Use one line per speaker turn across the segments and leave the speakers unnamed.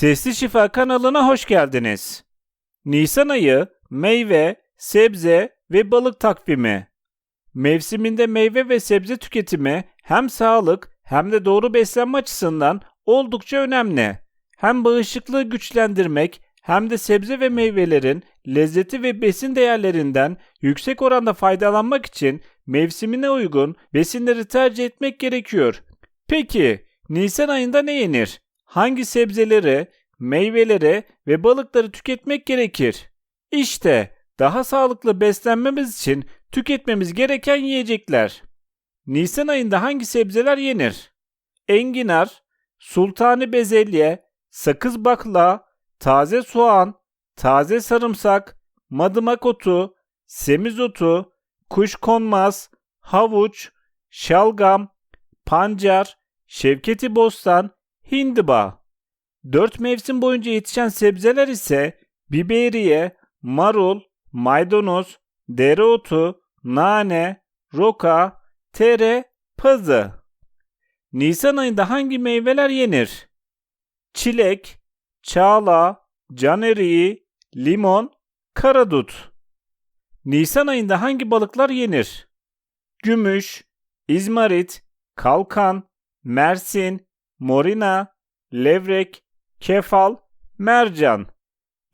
Sesli Şifa kanalına hoş geldiniz. Nisan ayı meyve, sebze ve balık takvimi. Mevsiminde meyve ve sebze tüketimi hem sağlık hem de doğru beslenme açısından oldukça önemli. Hem bağışıklığı güçlendirmek hem de sebze ve meyvelerin lezzeti ve besin değerlerinden yüksek oranda faydalanmak için mevsimine uygun besinleri tercih etmek gerekiyor. Peki Nisan ayında ne yenir? Hangi sebzeleri, meyveleri ve balıkları tüketmek gerekir? İşte daha sağlıklı beslenmemiz için tüketmemiz gereken yiyecekler. Nisan ayında hangi sebzeler yenir? Enginar, sultani bezelye, sakız bakla, taze soğan, taze sarımsak, madımak otu, semizotu, kuşkonmaz, havuç, şalgam, pancar, şevketi bostan, hindiba. Dört mevsim boyunca yetişen sebzeler ise biberiye, marul, maydanoz, dereotu, nane, roka, tere, pazı. Nisan ayında hangi meyveler yenir? Çilek, çağla, can eriği, limon, karadut. Nisan ayında hangi balıklar yenir? Gümüş, izmarit, kalkan, mersin, morina, levrek, kefal, mercan.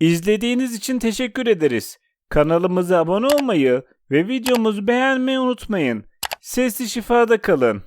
İzlediğiniz için teşekkür ederiz. Kanalımıza abone olmayı ve videomuzu beğenmeyi unutmayın. Sesli şifada kalın.